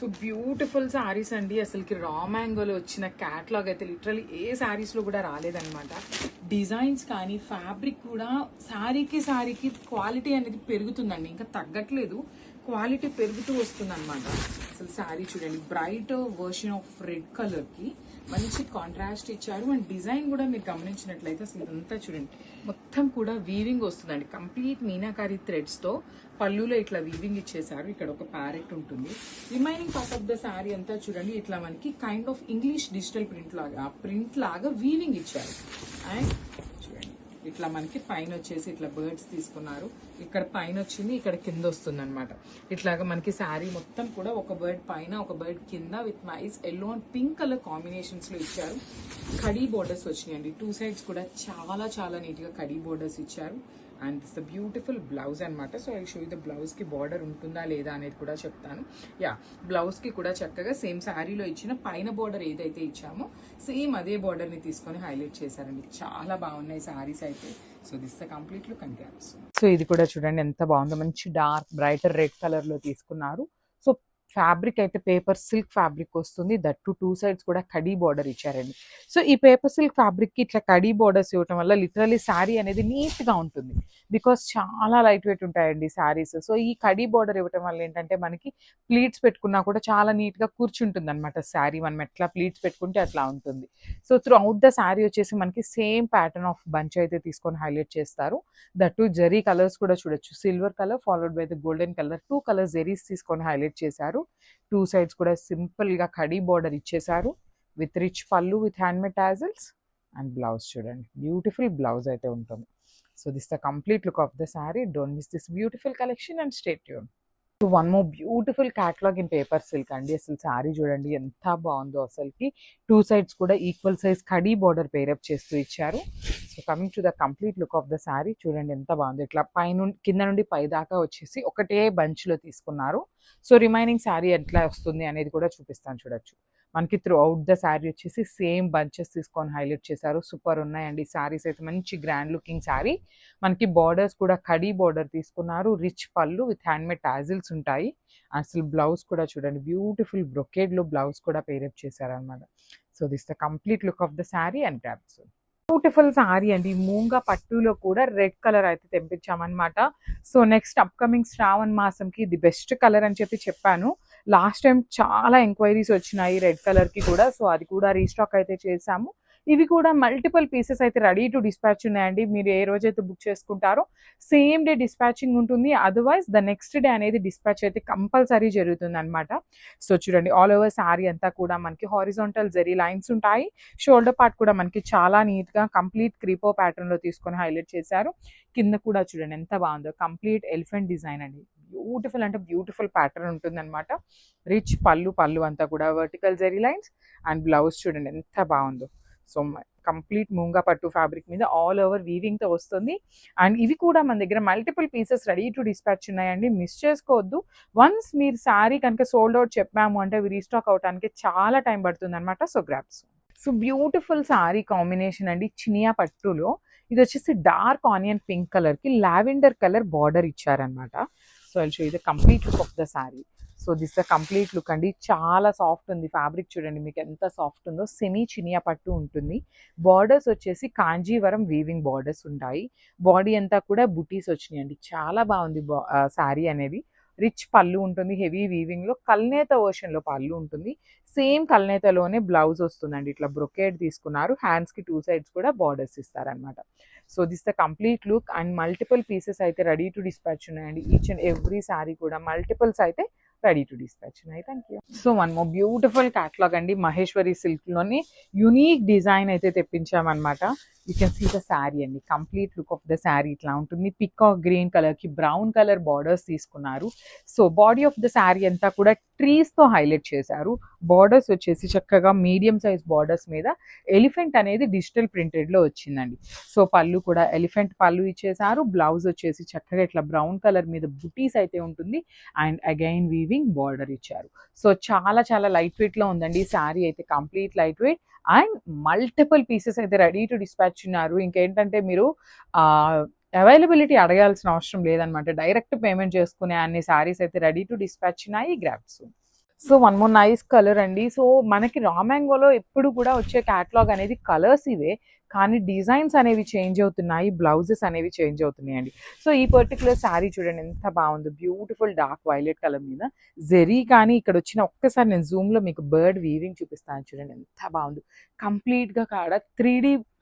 So beautiful saris అండి. అసలుకి రా మ్యాంగోలో వచ్చిన క్యాట్లాగ్ అయితే లిటరలీ ఏ శారీస్లో కూడా రాలేదనమాట డిజైన్స్ కానీ ఫ్యాబ్రిక్ కూడా శారీకి శారీకి క్వాలిటీ అనేది పెరుగుతుందండి. ఇంకా తగ్గట్లేదు. క్వాలిటీ పెరుగుతూ వస్తుంది అనమాట అసలు శారీ చూడండి. బ్రైట్ వర్షన్ ఆఫ్ రెడ్ కలర్కి మంచి కాంట్రాస్ట్ ఇచ్చారు. అండ్ డిజైన్ కూడా మీరు గమనించినట్లయితే అసలు ఇదంతా చూడండి. మొత్తం కూడా వీవింగ్ వస్తుందండి. కంప్లీట్ మీనాకారి థ్రెడ్స్తో పళ్ళులో ఇట్లా వీవింగ్ ఇచ్చేసారు ఇక్కడ ఒక ప్యారెట్ ఉంటుంది. Remaining part of the sari అంతా చూడండి. ఇట్లా మనకి kind of English digital print లాగా ప్రింట్ లాగా వీవింగ్ ఇచ్చారు. అండ్ చూడండి ఇట్లా మనకి పైన వచ్చేసి ఇట్లా బర్డ్స్ తీసుకున్నారు. ఇక్కడ పైన వచ్చింది ఇక్కడ కింద వస్తుంది అనమాట ఇట్లాగా మనకి శారీ మొత్తం కూడా ఒక బర్డ్ పైన ఒక బర్డ్ కింద with nice yellow and pink colour కాంబినేషన్స్లో ఇచ్చారు. కడీ బోర్డర్స్ వచ్చినాయండి. టూ సైడ్స్ కూడా చాలా చాలా నీట్గా కడీ బోర్డర్స్ ఇచ్చారు. And this the beautiful blouse అనమాట సో ఐ షో ద బ్లౌజ్కి బార్డర్ ఉంటుందా లేదా అనేది కూడా చెప్తాను. యా బ్లౌజ్కి కూడా చక్కగా సేమ్ శారీలో ఇచ్చిన పైన బార్డర్ ఏదైతే ఇచ్చామో సేమ్ అదే బార్డర్ని తీసుకొని హైలైట్ చేశారండి. చాలా బాగున్నాయి శారీస్ అయితే. సో దిస్ కంప్లీట్ లుక్ అంతే సో ఇది కూడా చూడండి ఎంత బాగుందో. మంచి డార్క్ బ్రైటర్ రెడ్ కలర్లో తీసుకున్నారు. ఫ్యాబ్రిక్ అయితే పేపర్ సిల్క్ ఫ్యాబ్రిక్ వస్తుంది. దట్ టు టూ సైడ్స్ కూడా కడీ బార్డర్ ఇచ్చారండి. సో ఈ పేపర్ సిల్క్ ఫ్యాబ్రిక్కి ఇట్లా కడీ బార్డర్స్ ఇవ్వటం వల్ల లిటరలీ శారీ అనేది నీట్గా ఉంటుంది. బికాస్ చాలా లైట్ వెయిట్ ఉంటాయండి శారీస్ సో ఈ కడీ బార్డర్ ఇవ్వటం వల్ల ఏంటంటే మనకి ప్లీట్స్ పెట్టుకున్నా కూడా చాలా నీట్గా కూర్చుంటుంది అనమాట శారీ మనం ఎట్లా ప్లీట్స్ పెట్టుకుంటే అట్లా ఉంటుంది. So throughout the sari వచ్చేసి మనకి సేమ్ ప్యాటర్న్ ఆఫ్ బంచ్ అయితే తీసుకొని హైలైట్ చేస్తారు. దట్ టు జెరీ కలర్స్ కూడా చూడొచ్చు. Silver colour followed by the golden colour two colour zaris తీసుకొని హైలైట్ చేశారు. టూ సైడ్స్ కూడా సింపుల్గా కడీ బార్డర్ ఇచ్చేసారు with rich pallu with handmade tassels and blouse చూడండి. బ్యూటిఫుల్ బ్లౌజ్ అయితే ఉంటుంది. So this the complete look of the sari don't miss this beautiful collection and stay Yoon one more beautiful catalogue in paper silk అండి. అసలు శారీ చూడండి ఎంత బాగుందో అసలుకి. Two sides కూడా ఈక్వల్ సైజ్ కడీ బార్డర్ పేరప్ చేస్తూ ఇచ్చారు. So coming to the complete look of the sari చూడండి ఎంత బాగుంది. ఇట్లా పైన కింద నుండి పై దాకా వచ్చేసి ఒకటే బంచ్లో లో తీసుకున్నారు. సో రిమైనింగ్ శారీ ఎట్లా వస్తుంది అనేది కూడా చూపిస్తాను చూడొచ్చు. మనకి త్రూ అవుట్ ద శారీ వచ్చేసి సేమ్ బంచెస్ తీసుకొని హైలైట్ చేశారు. సూపర్ ఉన్నాయండి. శారీస్ అయితే మంచి గ్రాండ్ లుకింగ్ శారీ మనకి బార్డర్స్ కూడా కడీ బార్డర్ తీసుకున్నారు. Rich pallu with handmade tassels ఉంటాయి. అసలు బ్లౌజ్ కూడా చూడండి. బ్యూటిఫుల్ బ్రొకేడ్లో బ్లౌజ్ కూడా పేరప్ చేశారనమాట so this the complete look of the sari and tabs beautiful sari అండి. మూంగా పట్టులో కూడా రెడ్ కలర్ అయితే తెప్పించామన్నమాట. సో నెక్స్ట్ అప్కమింగ్ శ్రావణ్ మాసంకి ఇది బెస్ట్ కలర్ అని చెప్పి చెప్పాను. లాస్ట్ టైం చాలా ఎంక్వైరీస్ వచ్చినాయి రెడ్ కలర్కి కూడా సో అది కూడా రీస్టాక్ అయితే చేసాము ఇవి కూడా మల్టిపుల్ పీసెస్ అయితే రెడీ టు డిస్పాచ్ ఉన్నాయండి. మీరు ఏ రోజైతే బుక్ చేసుకుంటారో సేమ్ డే డిస్పాచింగ్ ఉంటుంది. అదర్వైజ్ ద నెక్స్ట్ డే అనేది డిస్పాచ్ అయితే కంపల్సరీ జరుగుతుంది అనమాట సో చూడండి ఆల్ ఓవర్ శారీ అంతా కూడా మనకి హారిజాంటల్ జెరీ లైన్స్ ఉంటాయి. షోల్డర్ పార్ట్ కూడా మనకి చాలా నీట్గా కంప్లీట్ క్రీపో ప్యాటర్న్లో తీసుకొని హైలైట్ చేశారు. కింద కూడా చూడండి ఎంత బాగుందో. కంప్లీట్ ఎలిఫెంట్ డిజైన్ అండి. బ్యూటిఫుల్ అంటే బ్యూటిఫుల్ ప్యాటర్న్ ఉంటుంది అనమాట రిచ్ పళ్ళు పళ్ళు అంతా కూడా vertical zari lines and blouse చూడండి ఎంత బాగుందో. సో కంప్లీట్ మూంగా పట్టు ఫ్యాబ్రిక్ మీద ఆల్ ఓవర్ వీవింగ్తో వస్తుంది. అండ్ ఇవి కూడా మన దగ్గర multiple pieces ready to dispatch ఉన్నాయండి. మిస్ చేసుకోవద్దు. వన్స్ మీరు శారీ కనుక సోల్డ్ అవుట్ చెప్పాము అంటే అవి రీస్టాక్ అవడానికి చాలా టైం పడుతుంది అనమాట so grabs so beautiful sari combination అండి చినియా పట్టులో. ఇది వచ్చేసి డార్క్ ఆనియన్ పింక్ కలర్కి లావెండర్ కలర్ బార్డర్ ఇచ్చారనమాట సో ఐల్ షో ఇది complete look of the sari so this the complete look అండి. చాలా సాఫ్ట్ ఉంది. ఫ్యాబ్రిక్ చూడండి మీకు ఎంత సాఫ్ట్ ఉందో. సెమీ చినియా పట్టు ఉంటుంది. బార్డర్స్ వచ్చేసి కాంజీవరం వీవింగ్ బార్డర్స్ ఉంటాయి. బాడీ అంతా కూడా బుటీస్ వచ్చినాయండి. చాలా బాగుంది శారీ అనేది. రిచ్ పళ్ళు ఉంటుంది హెవీ వీవింగ్లో కల్నేత వర్షన్లో పళ్ళు ఉంటుంది. సేమ్ కల్నేతలోనే బ్లౌజ్ వస్తుందండి. ఇట్లా బ్రొకేట్ తీసుకున్నారు. హ్యాండ్స్కి టూ సైడ్స్ కూడా బార్డర్స్ ఇస్తారనమాట so this the complete look and multiple pieces అయితే రెడీ టు డిస్పాచ్ ఉన్నాయండి. ఈచ్ అండ్ ఎవ్రీ శారీ కూడా మల్టిపుల్స్ అయితే రెడీ టు డిస్పాచ్ ఉన్నాయి thank you so one more beautiful catalogue అండి మహేశ్వరి సిల్క్లోని యునీక్ డిజైన్ అయితే తెప్పించామన్నమాట. You can see the sari అండి. Complete look of the sari ఇట్లా ఉంటుంది. పికాక్ గ్రీన్ కలర్కి బ్రౌన్ కలర్ బార్డర్స్ తీసుకున్నారు. So body of the sari అంతా కూడా ట్రీస్తో హైలైట్ చేశారు. బార్డర్స్ వచ్చేసి చక్కగా మీడియం సైజ్ బార్డర్స్ మీద ఎలిఫెంట్ అనేది డిజిటల్ ప్రింటెడ్లో వచ్చిందండి. సో పళ్ళు కూడా ఎలిఫెంట్ పళ్ళు ఇచ్చేసారు బ్లౌజ్ వచ్చేసి చక్కగా ఇట్లా బ్రౌన్ కలర్ మీద బుటీస్ అయితే ఉంటుంది. అండ్ అగైన్ వీవింగ్ బార్డర్ ఇచ్చారు. సో చాలా చాలా లైట్ వెయిట్లో ఉందండి శారీ అయితే complete lightweight. And multiple pieces అయితే రెడీ టు డిస్పాచ్ ఉన్నారు. ఇంకేంటంటే మీరు అవైలబిలిటీ అడగాల్సిన అవసరం లేదనమాట డైరెక్ట్ పేమెంట్ చేసుకునే అన్ని శారీస్ అయితే రెడీ టు డిస్పాచ్ ఉన్నాయి. Grabs so one more nice colour అండి. సో మనకి రామాంగోలో ఎప్పుడు కూడా వచ్చే క్యాటలాగ్ అనేది కలర్స్ ఇవే. కానీ డిజైన్స్ అనేవి చేంజ్ అవుతున్నాయి బ్లౌజెస్ అనేవి చేంజ్ అవుతున్నాయి అండి సో ఈ పర్టికులర్ శారీ చూడండి ఎంత బాగుంది. బ్యూటిఫుల్ డార్క్ వైలెట్ కలర్ మీద. జెరీ కానీ ఇక్కడ వచ్చిన ఒక్కసారి నేను జూమ్లో మీకు బర్డ్ వీవింగ్ చూపిస్తాను చూడండి ఎంత బాగుంది. కంప్లీట్గా కాడ త్రీ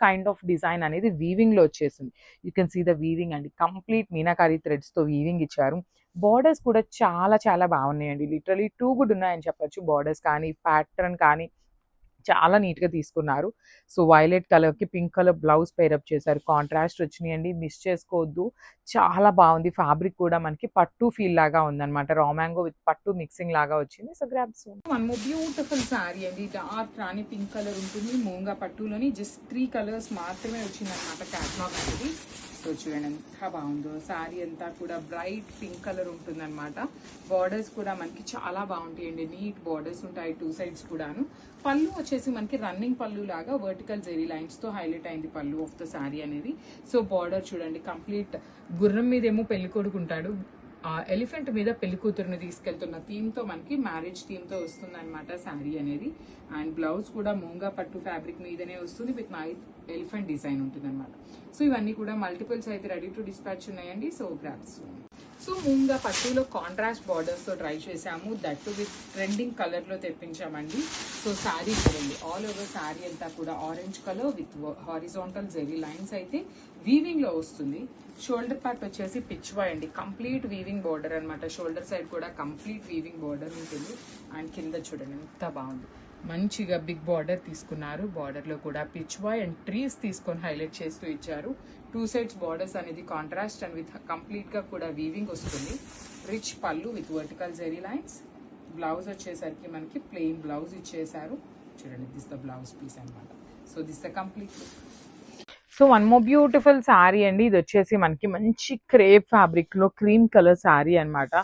కైండ్ ఆఫ్ డిజైన్ అనేది వీవింగ్లో వచ్చేసింది. You can see the weaving అండి. కంప్లీట్ మీనాకారి థ్రెడ్స్తో వీవింగ్ ఇచ్చారు. బార్డర్స్ కూడా చాలా చాలా బాగున్నాయండి. లిటరలీ టూ గుడ్ ఉన్నాయని చెప్పొచ్చు. బార్డర్స్ కానీ ప్యాటర్న్ కానీ చాలా నీట్గా తీసుకున్నారు. సో వైలెట్ కలర్కి pink colour blouse pair up చేశారు. కాంట్రాస్ట్ వచ్చినాయండి మిస్ చేసుకోవద్దు. చాలా బాగుంది. ఫ్యాబ్రిక్ కూడా మనకి పట్టు ఫీల్ లాగా ఉందన్నమాట. రామాంగో విత్ పట్టు మిక్సింగ్ లాగా వచ్చింది. సో గ్రాబ్స్ బ్యూటిఫుల్ శారీ అండి. డార్క్ రాణి పింక్ కలర్ ఉంటుంది. మూంగా పట్టులోని జస్ట్ త్రీ కలర్స్ మాత్రమే వచ్చిందన్నమాట క్యాట్లాగ్ అనేది. సో చూడండి ఎంత బాగుందో. శారీ అంతా కూడా బ్రైట్ పింక్ కలర్ ఉంటుందన్నమాట. బార్డర్స్ కూడా మనకి చాలా బాగుంటాయండి. నీట్ బార్డర్స్ ఉంటాయి. టూ సైడ్స్ కూడాను. పళ్ళు వచ్చేసి మనకి రన్నింగ్ పళ్ళు లాగా వర్టికల్ జెరీ లైన్స్తో హైలైట్ అయింది పళ్ళు ఆఫ్ ద శారీ అనేది. సో బార్డర్ చూడండి కంప్లీట్ గుర్రం మీద ఏమో పెళ్ళి కొడుకుంటాడు. ఆ ఎలిఫెంట్ మీద పెళ్ళి కూతురుని తీసుకెళ్తున్న థీమ్తో మనకి మ్యారేజ్ థీమ్తో వస్తుంది అనమాట శారీ అనేది. అండ్ బ్లౌజ్ కూడా మూంగా పట్టు ఫ్యాబ్రిక్ మీదనే వస్తుంది విత్ నైట్ ఎలిఫెంట్ డిజైన్ ఉంటుంది అనమాట సో ఇవన్నీ కూడా మల్టిపుల్స్ అయితే రెడీ టు డిస్పాచ్ ఉన్నాయండి. సో గ్రాప్స్ సో మూంగా పట్టులో కాంట్రాస్ట్ బార్డర్స్తో డ్రై ట్రై చేసాము దట్ విత్ ట్రెండింగ్ కలర్లో తెప్పించామండి. సో శారీ చూడండి. ఆల్ ఓవర్ శారీ అంతా కూడా orange colour with horizontal zari lines అయితే వీవింగ్లో వస్తుంది. షోల్డర్ పార్ట్ వచ్చేసి పిచ్వా అండి. కంప్లీట్ వీవింగ్ బార్డర్ అనమాట షోల్డర్ సైడ్ కూడా కంప్లీట్ వీవింగ్ బార్డర్ ఉంటుంది. అండ్ కింద చూడండి ఎంత బాగుంది. మంచిగా బిగ్ బార్డర్ తీసుకున్నారు. బార్డర్లో కూడా పిచ్వాయ్ అండ్ ట్రీస్ తీసుకొని హైలైట్ చేస్తూ ఇచ్చారు. టూ సైడ్స్ బార్డర్స్ అనేది కాంట్రాస్ట్ అండ్ విత్ కంప్లీట్గా కూడా వీవింగ్ వస్తుంది. Rich pallu with vertical zari lines blouse వచ్చేసరికి మనకి ప్లెయిన్ బ్లౌజ్ ఇచ్చేసారు చూడండి దిస్ ద బ్లౌజ్ పీస్ అనమాట so this the complete so one more beautiful sari అండి. ఇది వచ్చేసి మనకి మంచి క్రేప్ ఫ్యాబ్రిక్లో క్రీమ్ కలర్ శారీ అన్నమాట.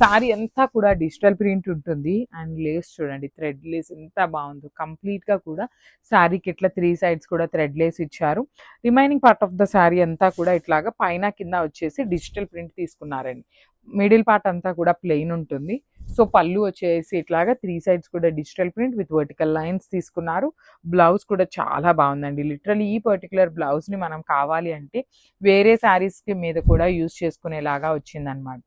శారీ అంతా కూడా డిజిటల్ ప్రింట్ ఉంటుంది. అండ్ లేస్ చూడండి థ్రెడ్ లేస్ ఎంత బాగుందో. కంప్లీట్గా కూడా శారీకి ఇట్లా త్రీ సైడ్స్ కూడా థ్రెడ్ లేస్ ఇచ్చారు. Remaining part of the sari అంతా కూడా ఇట్లాగా పైన కింద వచ్చేసి డిజిటల్ ప్రింట్ తీసుకున్నారండి. మిడిల్ పార్ట్ అంతా కూడా ప్లెయిన్ ఉంటుంది. సో పళ్ళు వచ్చేసి ఇట్లాగా త్రీ సైడ్స్ కూడా digital print with vertical lines తీసుకున్నారు. బ్లౌజ్ కూడా చాలా బాగుందండి. లిటరలీ ఈ పర్టికులర్ బ్లౌజ్ని మనం కావాలి అంటే వేరే శారీస్కి మీద కూడా యూజ్ చేసుకునేలాగా వచ్చిందనమాట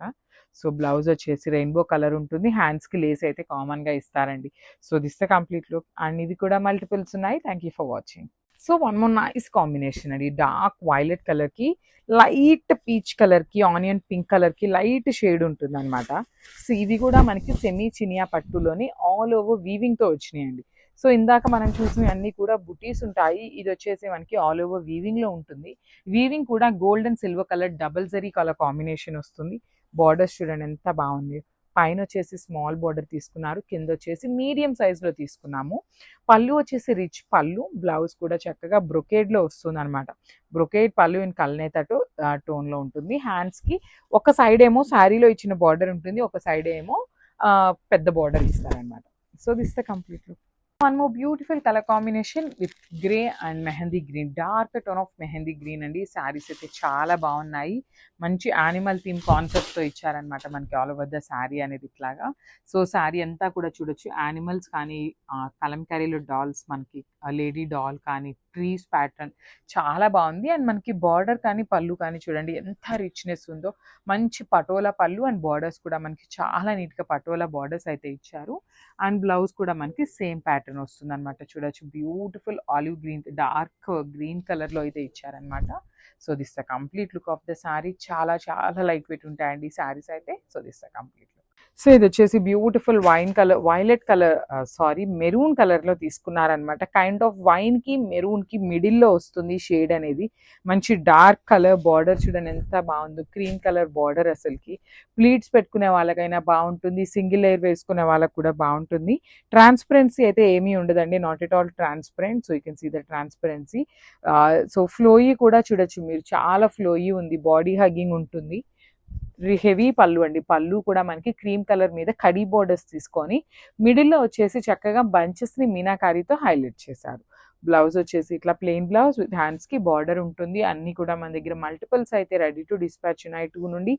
సో బ్లౌజ్ వచ్చేసి రెయిన్బో కలర్ ఉంటుంది. హ్యాండ్స్కి లేస్ అయితే కామన్గా ఇస్తారండి. So this the complete look. And ఇది కూడా మల్టిపుల్స్ ఉన్నాయి. Thank you for watching. So one more nice combination అండి. డార్క్ వైలెట్ కలర్కి లైట్ పీచ్ కలర్కి ఆనియన్ పింక్ కలర్కి లైట్ షేడ్ ఉంటుంది అనమాట సో ఇవి కూడా మనకి సెమీ చినియా పట్టులోని ఆల్ ఓవర్ వీవింగ్తో వచ్చినాయండి. సో ఇందాక మనం చూసిన అన్ని కూడా బుటీస్ ఉంటాయి. ఇది వచ్చేసి మనకి ఆల్ ఓవర్ వీవింగ్లో ఉంటుంది. వీవింగ్ కూడా gold and silver colour double zari colour combination వస్తుంది. బార్డర్స్ చూడండి ఎంత బాగుంది. పైన వచ్చేసి స్మాల్ బార్డర్ తీసుకున్నారు కింద వచ్చేసి మీడియం సైజులో తీసుకున్నాము. పళ్ళు వచ్చేసి రిచ్ పళ్ళు బ్లౌజ్ కూడా చక్కగా బ్రొకేడ్లో వస్తుంది అనమాట బ్రొకేడ్ పళ్ళు ఇన్ కల్నేతటు టోన్లో ఉంటుంది. హ్యాండ్స్కి ఒక సైడ్ ఏమో శారీలో ఇచ్చిన బార్డర్ ఉంటుంది ఒక సైడ్ ఏమో పెద్ద బార్డర్ ఇస్తారనమాట so this the complete look one more beautiful colour combination with grey and mehndi green dark tone of mehndi green అండి. శారీస్ అయితే చాలా బాగున్నాయి. మంచి యానిమల్ థీమ్ కాన్సెప్ట్తో ఇచ్చారనమాట మనకి ఆల్ ఓవర్ ద శారీ అనేది ఇట్లాగా. సో శారీ అంతా కూడా చూడొచ్చు. యానిమల్స్ కానీ ఆ, కలంకారీలో డాల్స్ మనకి లేడీ డాల్ కానీ ట్రీస్ ప్యాటర్న్. చాలా బాగుంది. అండ్ మనకి బార్డర్ కానీ పళ్ళు కానీ చూడండి ఎంత రిచ్నెస్ ఉందో. మంచి పటోలా పళ్ళు అండ్ బార్డర్స్ కూడా మనకి చాలా నీట్గా పటోలా బార్డర్స్ అయితే ఇచ్చారు. అండ్ బ్లౌజ్ కూడా మనకి సేమ్ ప్యాటర్న్ వస్తుంది అనమాట చూడొచ్చు. Beautiful olive green dark green కలర్లో అయితే ఇచ్చారనమాట so this the complete look of the sari చాలా చాలా లైట్ వెయిట్ ఉంటాయండి శారీస్ అయితే. So this the complete look. So ఇది వచ్చేసి beautiful wine colour violet colour sorry maroon కలర్లో తీసుకున్నారనమాట కైండ్ ఆఫ్ వైన్కి మెరూన్కి మిడిల్లో వస్తుంది షేడ్ అనేది. మంచి డార్క్ కలర్ బార్డర్ చూడండి ఎంత బాగుందో క్రీమ్ కలర్ బార్డర్ అసలుకి. ప్లీట్స్ పెట్టుకునే వాళ్ళకైనా బాగుంటుంది సింగిల్ లేయర్ వేసుకునే వాళ్ళకి కూడా బాగుంటుంది. ట్రాన్స్పరెన్సీ అయితే ఏమీ ఉండదండి not at all transparent so you can see the transparency so flowy కూడా చూడొచ్చు మీరు చాలా ఫ్లోయీ ఉంది బాడీ హగ్గింగ్ ఉంటుంది. హెవీ పళ్ళు అండి. పళ్ళు కూడా మనకి క్రీమ్ కలర్ మీద కడీ బోర్డర్స్ తీసుకొని మిడిల్లో వచ్చేసి చక్కగా బంచెస్ని మీనాకారీతో హైలైట్ చేశారు. బ్లౌజ్ వచ్చేసి ఇట్లా ప్లెయిన్ బ్లౌజ్ విత్ హ్యాండ్స్కి బార్డర్ ఉంటుంది. అన్ని కూడా మన దగ్గర మల్టిపుల్స్ అయితే రెడీ టు డిస్పాచ్ ఉన్నాయి. టూ నుండి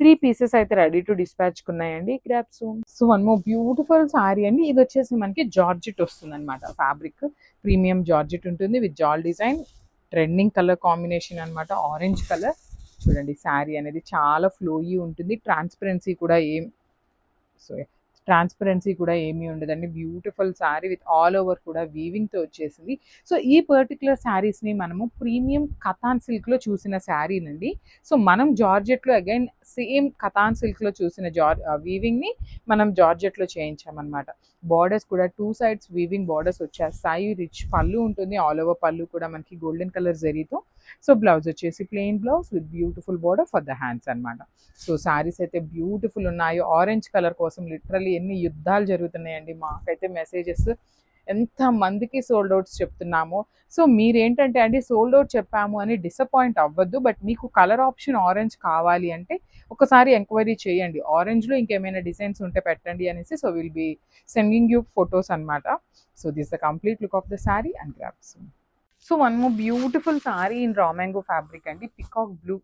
త్రీ పీసెస్ అయితే రెడీ టు డిస్పాచ్ ఉన్నాయండి. Grabs so one more beautiful sari అండి. ఇది వచ్చేసి మనకి జార్జెట్ వస్తుంది అనమాట ఫ్యాబ్రిక్ ప్రీమియం జార్జెట్ ఉంటుంది. With jaal design. Trending colour combination అన్నమాట. Orange colour. చూడండి శారీ అనేది చాలా ఫ్లోయీ ఉంటుంది. ట్రాన్స్పరెన్సీ కూడా ఏం సో ట్రాన్స్పరెన్సీ కూడా ఏమీ ఉండదండి. Beautiful sari with all over కూడా వీవింగ్తో వచ్చేసింది. సో ఈ పర్టికులర్ శారీస్ని మనము ప్రీమియం కథాన్ సిల్క్లో చూసిన శారీనండి సో మనం జార్జెట్లో అగైన్ సేమ్ కథాన్ సిల్క్లో చూసిన జార్ వీవింగ్ని uh, మనం జార్జెట్లో చేయించామన్నమాట. బార్డర్స్ కూడా టూ సైడ్స్ వీవింగ్ బార్డర్స్ వచ్చేస్తాయి. రిచ్ పళ్ళు ఉంటుంది. ఆల్ ఓవర్ పళ్ళు కూడా మనకి గోల్డెన్ కలర్ జరీతో సో బ్లౌజ్ వచ్చేసి plain blouse with beautiful border for the hands అన్నమాట. సో శారీస్ అయితే బ్యూటిఫుల్ ఉన్నాయి. ఆరెంజ్ కలర్ కోసం లిటరలీ ఎన్ని యుద్ధాలు జరుగుతున్నాయండి. మాకైతే మెసేజెస్ ఎంత మందికి సోల్డ్ అవుట్స్ చెప్తున్నామో. సో మీరేంటంటే అండి సోల్డ్ అవుట్ చెప్పాము అని డిసప్పాయింట్ అవ్వద్దు. బట్ మీకు కలర్ ఆప్షన్ ఆరెంజ్ కావాలి అంటే ఒకసారి ఎంక్వైరీ చేయండి. ఆరెంజ్లో ఇంకేమైనా డిజైన్స్ ఉంటే పెట్టండి అనేసి so will be sending you photos అన్నమాట. So this the complete look of the sari and grabs so one more beautiful sari in రామాంగో fabric అండి. Peacock blue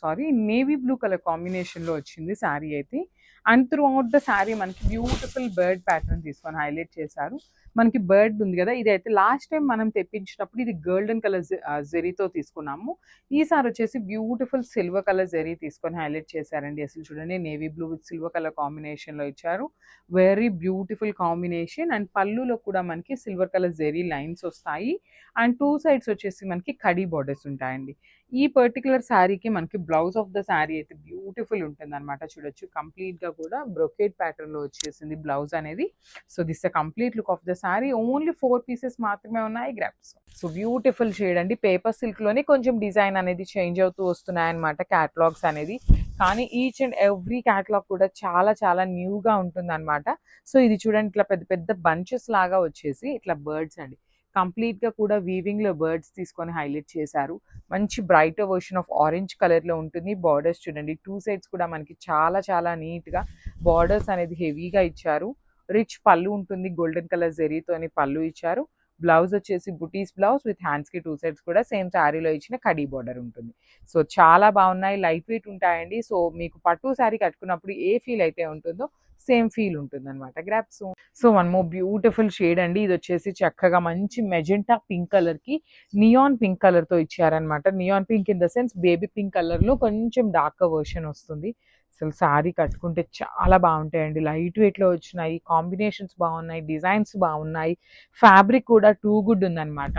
sorry navy blue colour కాంబినేషన్లో వచ్చింది శారీ అయితే. And throughout the sari మనకి beautiful bird pattern తీసుకొని highlight చేశారు. మనకి bird ఉంది కదా ఇది అయితే లాస్ట్ టైం మనం తెప్పించినప్పుడు ఇది గోల్డెన్ కలర్ జెరీతో తీసుకున్నాము. ఈసారి వచ్చేసి బ్యూటిఫుల్ సిల్వర్ కలర్ జెరీ తీసుకొని హైలైట్ చేశారండి. అసలు చూడండి navy blue with silver colour కాంబినేషన్లో ఇచ్చారు. Very beautiful combination. అండ్ పళ్ళులో కూడా మనకి సిల్వర్ కలర్ జెరీ లైన్స్ వస్తాయి. అండ్ టూ సైడ్స్ వచ్చేసి మనకి కడీ బార్డర్స్ ఉంటాయండి. ఈ పర్టికులర్ శారీకి మనకి బ్లౌజ్ ఆఫ్ ద శారీ అయితే బ్యూటిఫుల్ ఉంటుంది అనమాట చూడొచ్చు. కంప్లీట్గా కూడా బ్రొకేట్ ప్యాటర్న్లో వచ్చేసింది బ్లౌజ్ అనేది. So this the complete look of the sari only four pieces మాత్రమే ఉన్నాయి గ్రాప్స్ సో బ్యూటిఫుల్ షేడ్ అండి. పేపర్ సిల్క్లోనే కొంచెం డిజైన్ అనేది చేంజ్ అవుతూ వస్తున్నాయి అనమాట క్యాటలాగ్స్ అనేది. కానీ ఈచ్ అండ్ ఎవ్రీ క్యాటలాగ్ కూడా చాలా చాలా న్యూగా ఉంటుందన్నమాట. సో ఇది చూడండి ఇట్లా పెద్ద పెద్ద బంచెస్ లాగా వచ్చేసి ఇట్లా బర్డ్స్ అండి. కంప్లీట్గా కూడా వీవింగ్లో బర్డ్స్ తీసుకొని హైలైట్ చేశారు. మంచి బ్రైట్ వర్షన్ ఆఫ్ ఆరెంజ్ కలర్లో ఉంటుంది. బార్డర్స్ చూడండి టూ సైడ్స్ కూడా మనకి చాలా చాలా నీట్గా బార్డర్స్ అనేది హెవీగా ఇచ్చారు. రిచ్ పళ్ళు ఉంటుంది గోల్డెన్ కలర్ జెరీతోని పళ్ళు ఇచ్చారు. బ్లౌజ్ వచ్చేసి బుటీస్ బ్లౌజ్ విత్ హ్యాండ్స్కి టూ సైడ్స్ కూడా సేమ్ శారీలో ఇచ్చిన కడీ బార్డర్ ఉంటుంది. సో చాలా బాగున్నాయి లైట్ వెయిట్ ఉంటాయండి. సో మీకు పట్టు శారీ కట్టుకున్నప్పుడు ఏ ఫీల్ అయితే ఉంటుందో సేమ్ ఫీల్ ఉంటుంది అనమాట grabs so one more beautiful shade అండి. ఇది వచ్చేసి చక్కగా మంచి మెజెంటా పింక్ కలర్కి నియాన్ పింక్ కలర్తో ఇచ్చారనమాట neon pink in the sense baby pink కలర్లో కొంచెం డార్క్ వర్షన్ వస్తుంది. అసలు శారీ కట్టుకుంటే చాలా బాగుంటాయండి. లైట్ వెయిట్లో వచ్చినాయి కాంబినేషన్స్ బాగున్నాయి డిజైన్స్ బాగున్నాయి. ఫ్యాబ్రిక్ కూడా టూ గుడ్ ఉందన్నమాట.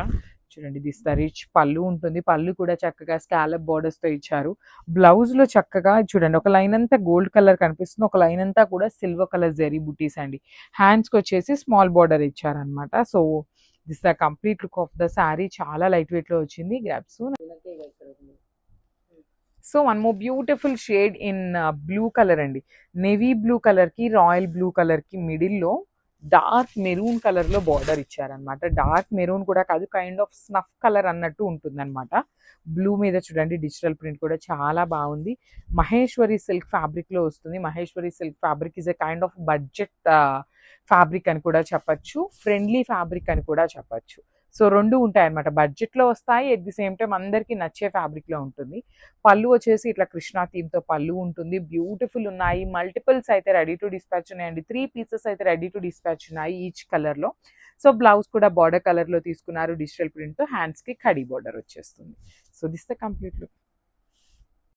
చూడండి దిస్ ద రిచ్ పళ్ళు ఉంటుంది. పళ్ళు కూడా చక్కగా స్కాలప్ బార్డర్స్తో ఇచ్చారు. బ్లౌజ్లో చక్కగా చూడండి ఒక లైన్ అంతా గోల్డ్ కలర్ కనిపిస్తుంది. ఒక లైన్ అంతా కూడా సిల్వర్ కలర్ జెరీ బుటీస్ అండి. హ్యాండ్స్కి వచ్చేసి స్మాల్ బార్డర్ ఇచ్చారనమాట so this the complete look of the sari. చాలా లైట్ వెయిట్లో వచ్చింది. Grabs so one more beautiful shade in blue colour అండి. నెవీ బ్లూ కలర్కి రాయల్ బ్లూ కలర్కి మిడిల్లో డార్క్ మెరూన్ కలర్లో బార్డర్ ఇచ్చారనమాట డార్క్ మెరూన్ కూడా కాదు కైండ్ ఆఫ్ స్నఫ్ కలర్ అన్నట్టు ఉంటుంది అనమాట బ్లూ మీద చూడండి డిజిటల్ ప్రింట్ కూడా చాలా బాగుంది. మహేశ్వరి సిల్క్ ఫ్యాబ్రిక్లో వస్తుంది. Maheshwari silk fabric is a kind of budget fabric అని కూడా చెప్పచ్చు. ఫ్రెండ్లీ ఫ్యాబ్రిక్ అని కూడా చెప్పచ్చు. సో రెండు ఉంటాయి అనమాట బడ్జెట్లో వస్తాయి ఎట్ ది సేమ్ టైం అందరికీ నచ్చే ఫ్యాబ్రిక్లో ఉంటుంది. పళ్ళు వచ్చేసి ఇట్లా కృష్ణా థీమ్తో పళ్ళు ఉంటుంది. బ్యూటిఫుల్ ఉన్నాయి. మల్టిపుల్స్ అయితే రెడీ టు డిస్పాచ్ ఉన్నాయండి. త్రీ పీసెస్ అయితే రెడీ టు డిస్పాచ్ ఉన్నాయి ఈచ్ కలర్లో. సో బ్లౌజ్ కూడా బార్డర్ కలర్లో తీసుకున్నారు డిజిటల్ ప్రింట్తో. హ్యాండ్స్కి కడీ బార్డర్ వచ్చేస్తుంది. So this the complete look.